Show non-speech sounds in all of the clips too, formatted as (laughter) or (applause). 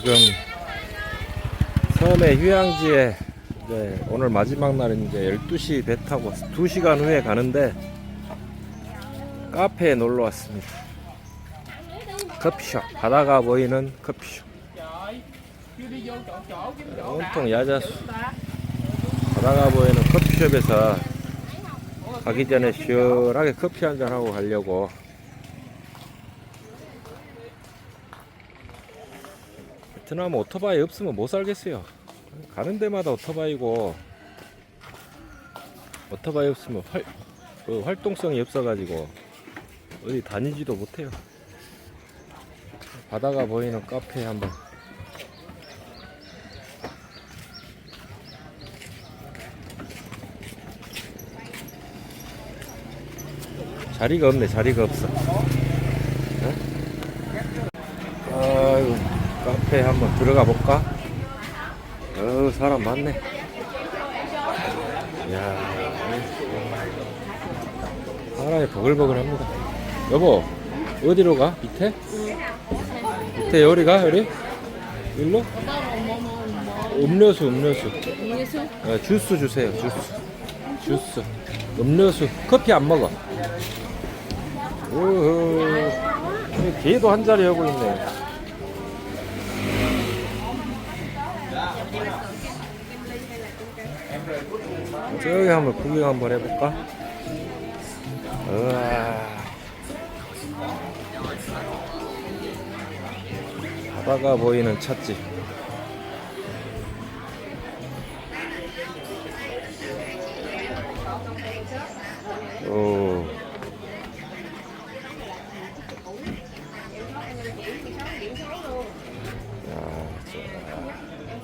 지금 섬의 휴양지에 이제 오늘 마지막 날인 이제 12시 배 타고 2시간 후에 가는데 카페에 놀러 왔습니다. 커피숍, 바다가 보이는 커피숍. 온통 야자수. 바다가 보이는 커피숍에서 가기 전에 시원하게 커피 한 잔 하고 가려고 베트남 오토바이 없으면 못 살겠어요. 가는 데마다 오토바이고 오토바이 없으면 활, 그 활동성이 없어가지고 어디 다니지도 못해요. 바다가 보이는 카페에 한번 자리가 없네 자리가 없어 어? 카페 한번 들어가 볼까? 어 사람 많네 이야 사람이 버글버글합니다 여보 어디로 가? 밑에? 밑에 여리 가 여리? 일로? 음료수 음료수 음료수? 어, 주스 주세요 주스 주스 음료수 커피 안 먹어 우후 이 개도 한 자리 하고 있네 저기 한번 구경 한번 해볼까? 우와 바다가 보이는 찻집 오. 야,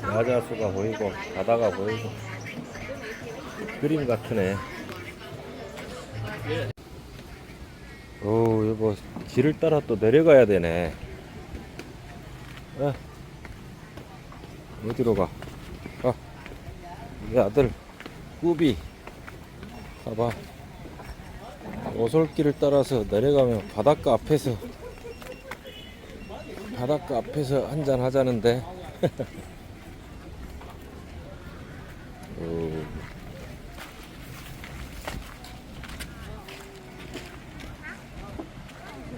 저, 야자수가 보이고 바다가 보이고 그림 같으네. 오, 여보 길을 따라 또 내려가야 되네. 어. 어디로 가? 가. 우리 아들 꾸비. 봐봐. 오솔길을 따라서 내려가면 바닷가 앞에서 바닷가 앞에서 한잔 하자는데 (laughs) 오.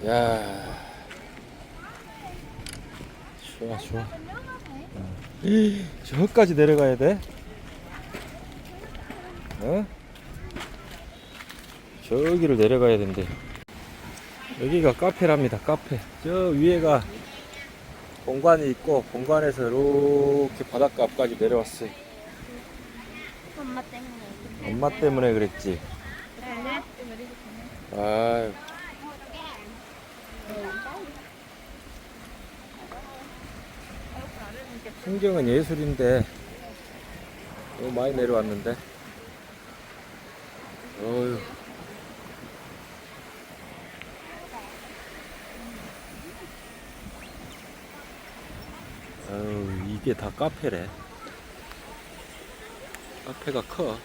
야 좋아 좋아 저까지 내려가야 돼? 어? 저기를 내려가야 된대. 여기가 카페랍니다. 카페. 저 위에가 공간이 있고 공간에서 이렇게 바닷가 앞까지 내려왔어요. 엄마 때문에. 엄마 때문에 그랬지. 아 풍경은 예술인데 너무 많이 내려왔는데. 어휴. 아유, 이게 다 카페래. 카페가 커.